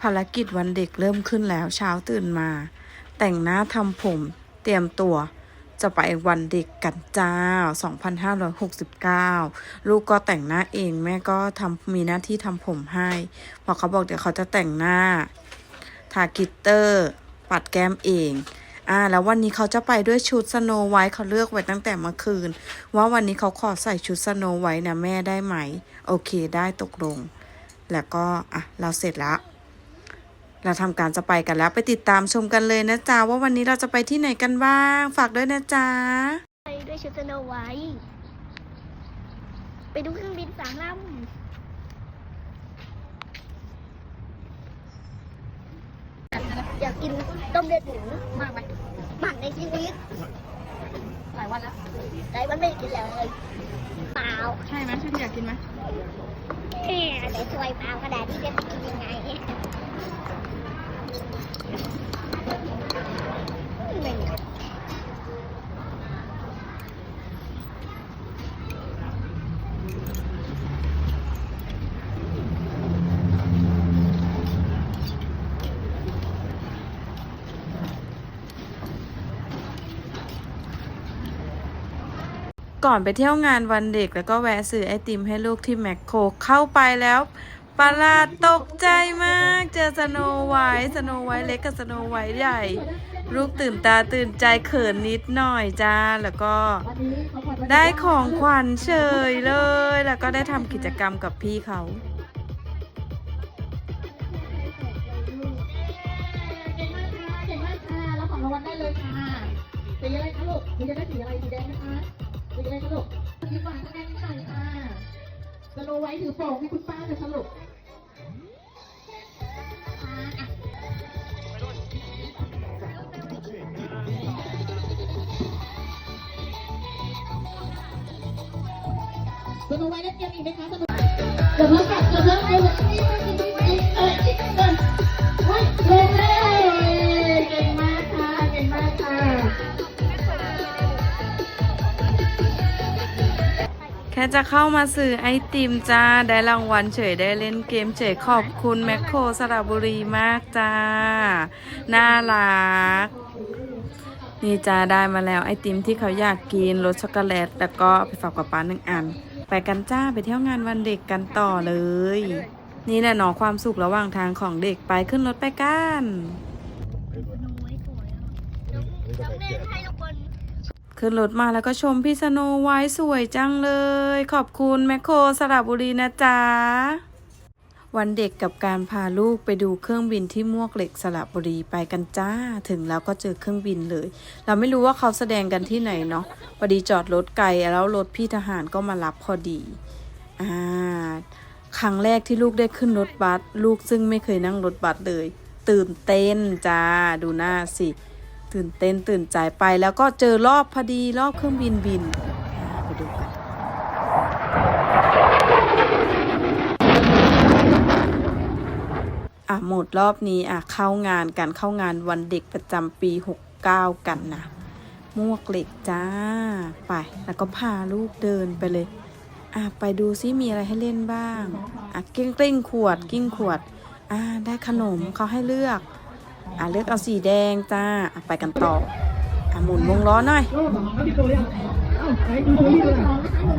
ภารกิจวันเด็กเริ่มขึ้นแล้วเช้าตื่นมา แต่งหน้าทำผม เตรียมตัว จะไปวันเด็กกันจ้า 2569 ลูกก็แต่งหน้าเองแม่ก็ทำมีหน้าที่ทำผมให้พอเขาบอกเดี๋ยวเขาจะแต่งหน้า ทากิตเตอร์ ปัดแก้มเองอ่าแล้ววันนี้เขาจะไปด้วยชุดสโนไวท์เขาเลือกไว้ตั้งแต่เมื่อคืน ว่าวันนี้เขาขอใส่ชุดสโนไวท์นะแม่ได้ไหม โอเคได้ตกลง แล้วก็อะเราเสร็จแล้ว เราทำการจะไปกันแล้วไปติดตามชมกันเลยนะจ๊ะว่าวันนี้เราจะไปที่ไหนกันบ้าง ฝากด้วยนะจ๊ะไปด้วยชุดสโนไวท์ไปดูเครื่องบินสามลำอยากกินต้มเลือดหมูมากไหมมากในชีวิตหลายวันแล้วหลายวันไม่ได้กินเลยเปล่าใช่ไหมใช่ที่อยากกินไหมแหมแต่สวยเปล่ากระดาษที่จะไปกินยังไงไม่เอา ก่อนไปเที่ยวงานวันเด็กแล้วก็แวะซื้อไอติมให้ลูกที่แมคโครเข้าไปแล้ว ประหลาดตกใจมากเจอสโนไวท์สโนไวท์เล็กกับสโนไวท์ใหญ่ ลูกตื่นตาตื่นใจเขินนิดหน่อยจ้า แล้วก็ได้ของขวัญเฉยเลย แล้วก็ได้ทำกิจกรรมกับพี่เขาเก่งมากเก่งมากค่ะรับขอรางวัลได้เลยค่ะสีอะไรคะลูกมีจะได้สีอะไรสีแดงนะคะสีอะไรคะลูกสีฟ้าคะแนนค่ะสโนไว้ถือโป่งให้คุณป้าเลยคะลู สโนไว้เล่นเกมอีกไหมคะสโนเดี๋ยวเรากลับเดี๋ยวเราเอาเออเออเฮ้ยเก่งมากเก่งมากค่ะเก่งมากค่ะแค่จะเข้ามาซื้อไอติมจ้า ได้รางวัลเฉยได้เล่นเกมเฉยขอบคุณแมคโครสระบุรีมากจ้า น่ารักนี่จ้าได้มาแล้วไอติมที่เขาอยากกินรสช็อกโกแลตแล้วก็ไปฝากกับป้าหนึ่งอัน ไปกันจ้าไปเที่ยวงานวันเด็กกันต่อเลย นี่แหละหนอความสุขระหว่างทางของเด็กไปขึ้นรถไปกันขึ้นรถมาแล้วก็ชมพี่สโนไว้สวยจังเลย ขอบคุณแมคโครสระบุรีนะจ๊ะ วันเด็กกับการพาลูกไปดูเครื่องบินที่มวกเหล็กสระบุรีไปกันจ้า ถึงแล้วก็เจอเครื่องบินเลย เราไม่รู้ว่าเขาแสดงกันที่ไหนเนาะพอดีจอดรถไกลแล้วรถพี่ทหารก็มารับพอดีอ่าครั้งแรกที่ลูกได้ขึ้นรถบัสลูกซึ่งไม่เคยนั่งรถบัสเลย ตื่นเต้นจ้าดูหน้าสิ ตื่นเต้นตื่นใจไปแล้วก็เจอรอบพอดีรอบเครื่องบินบินอ่าไปดูกัน อะหมดรอบนี้อะเข้างานกันเข้างานวันเด็กประจำปี 69 กันนะมวกเหล็กจ้าไป แล้วก็พาลูกเดินไปเลยอะไปดูซิมีอะไรให้เล่นบ้างอะกิ้งกลิ้งขวดกิ้งขวดอ่าได้ขนมเขาให้เลือกอะเลือกเอาสีแดงจ้าอะไปกันต่ออะหมุนวงล้อหน่อยโอ้สองแล้วพี่โตยังอ้าไหนดูตัวนี้เค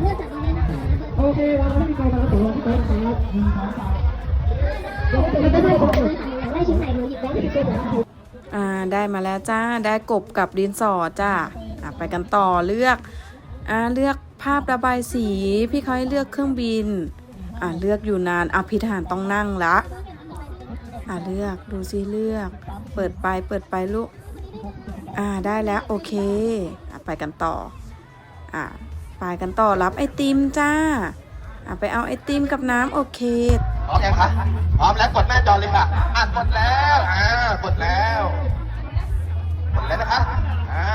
เลือกจากตรงนี้นะคะโอเควาแล้วพี่โตมาแล้วตัวรับหนึ่งสองได้ได้ขขอองงเลเลยยค่ะอยากได้ชิ้นไหนหนูหยิบได้ที่พี่โจบ อ่าได้มาแล้วจ้า ได้กบกับดินสอจ้าอะไปกันต่อเลือกอ่าเลือกภาพระบายสี พี่เขาให้เลือกเครื่องบินอ่าเลือกอยู่นานอะพี่ทหารต้องนั่งละอ่าเลือกดูซิเลือก เปิดไปเปิดไปลูกอ่าได้แล้วโอเคอะไปกันต่ออ่าไปกันต่อรับไอติมจ้าอะไปเอาไอติมกับน้ำโอเค ร้อมยังคะพร้อมแล้วกดหน้าจอเลยค่ะ อะกดแล้วอ่ากดแล้วกดแล้วนะคะอ่า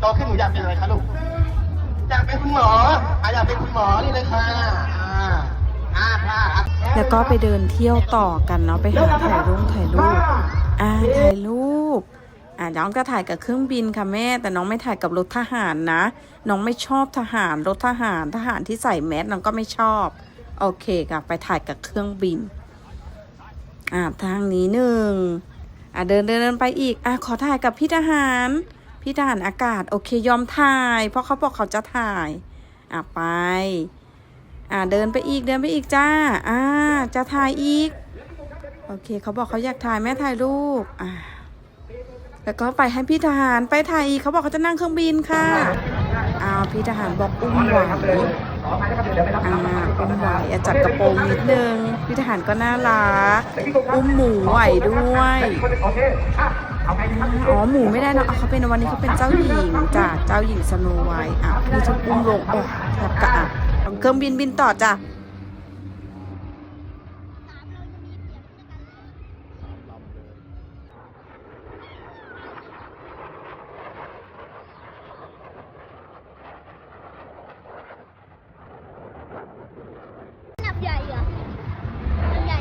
โตขึ้นหนูอยากเป็นอะไรคะลูกอยากเป็นคุณหมออะอยากเป็นคุณหมอนี่เลยค่ะอ่าอ่าค่ะแล้วก็ไปเดินเที่ยวต่อกันเนาะไปหาถ่ายรูปถ่ายรูปอ่าถ่ายรูปอ่าน้องจะถ่ายกับเครื่องบินค่ะแม่ แต่น้องไม่ถ่ายกับรถทหารนะ น้องไม่ชอบทหารรถทหารทหารที่ใส่แมสน้องก็ไม่ชอบ โอเคค่ะ ไปถ่ายกับเครื่องบิน อ่าทางนี้หนึ่งอ่าเดินเดินเดินไปอีก อ่าขอถ่ายกับพี่ทหาร พี่ทหารอากาศ โอเคยอมถ่าย เพราะเขาบอกเขาจะถ่าย อะไป อ่าเดินไปอีกเดินไปอีกจ้า อ่า จะถ่ายอีก โอเคเขาบอกเขาอยากถ่ายแม่ถ่ายรูป อ่าแล้วก็ไปให้พี่ทหารไปถ่ายอีกเขาบอกเขาจะนั่งเครื่องบินค่ะ อ้าวพี่ทหารบอกอุ้มไหวอ่า อุ้มไหวอะจัดกระโปรงนิดนึงพี่ทหารก็น่ารัก อุ้มหมูไหวด้วยอ๋อหมูไม่ได้เนอะอะเขาเป็นวันนี้เขาเป็นเจ้าหญิงจ้ะเจ้าหญิงสโนไวท์อะพี่จะอุ้มลงโอ้แทบกระอักเครื่องบินบินต่อจ้ะ หนับใหญ่เหรอมันใหญ่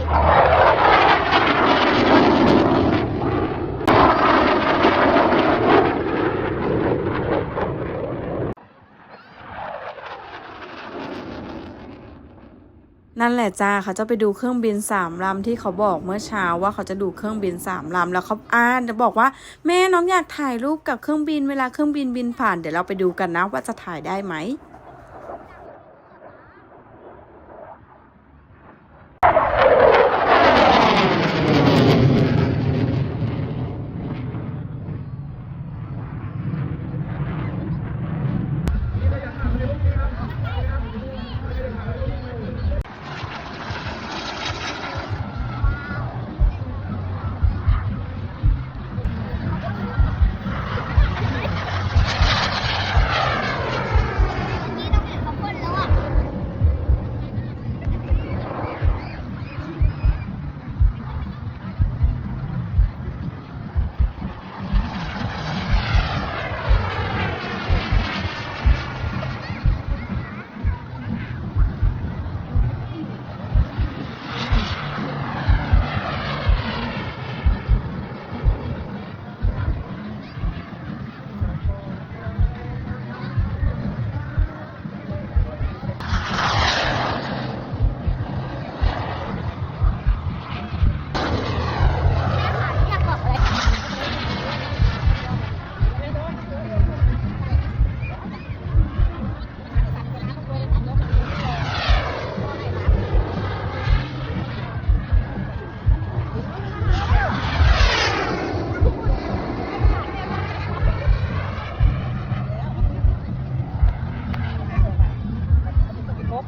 นั่นแห ละจ้าเขาจะไปดูเครื่องบินสามลำที่เขาบอกเมื่อเช้าว่าเขาจะดูเครื่องบินสามลำแล้วเขาอ่านจะบอกว่า แม่น้องอยากถ่ายรูปกับเครื่องบินเวลาเครื่องบินบินผ่านเดี๋ยวเราไปดูกันนะว่าจะถ่ายได้ไหม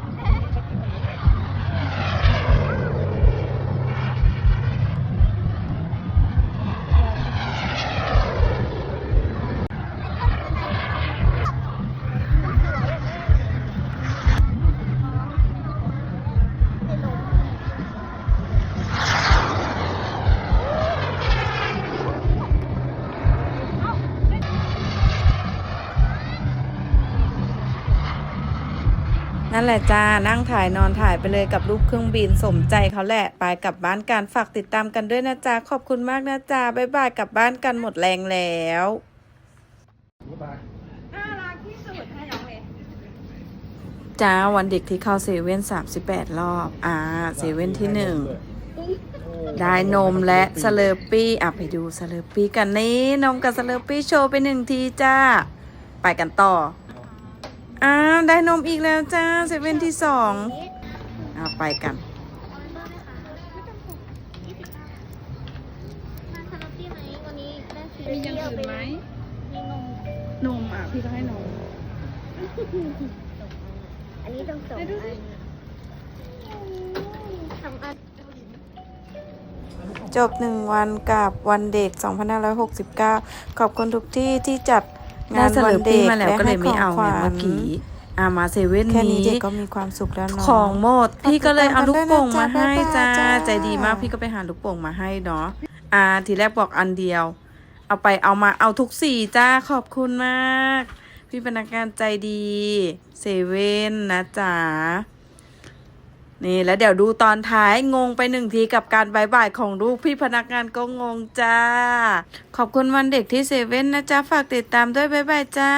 now. นั่นแหละจ้า นั่งถ่ายนอนถ่ายไปเลยกับรูปเครื่องบินสมใจเขาแหละ ไปกลับบ้านกันฝากติดตามกันด้วยนะจ๊ะขอบคุณมากนะจ๊ะบ๊ายบายกลับบ้านกันหมดแรงแล้วจ้าวันเด็กที่เข้าเซเว่นสามสิบแปดรอบ อ่าเซเว่นที่หนึ่งได้นมและสเลอร์ปี้อะไปดูสเลอร์ปี้กันนี่นมกับสเลอร์ปี้โชว์ไปหนึ่งทีจ้า ไปกันต่อ อ้าว ได้นมอีกแล้วจ้าเซเว่นที่สองอ่าไปกัน มีอย่างอื่นไหมมีนมนมอะ พี่ก็ให้นม อันนี้ต้องสองอันสองอันจบหนึ่งวันกับวันเด็ก 2569 ขอบคุณทุกที่ที่จัด งานวันเด็กมาแล้วก็เลยไม่เอาไงและให้ขเมื่อกี้อ่ามาเซเว่นแค่นี้นี้เด็กก็มีความสุขแล้วเนาะของหมด พี่ก็เลยเอาลูกโป่งมาให้ฝากติดตามกันด้วยนะจ้าจ๊ะใจดีมากพี่ก็ไปหาลูกโป่งมาให้เนาะอ่าทีแรกบอกอันเดียว เอาไปเอามาเอาทุกสีจ้าขอบคุณมาก พี่พนักงานใจดีเซเว่นนะจ๊ะ นี่แล้วเดี๋ยวดูตอนท้ายงงไปหนึ่งทีกับการบายบายของลูกพี่พนักงานก็งงจ้า ขอบคุณวันเด็กที่เซเว่นนะจ๊ะ ฝากติดตามด้วยบายบายจ้า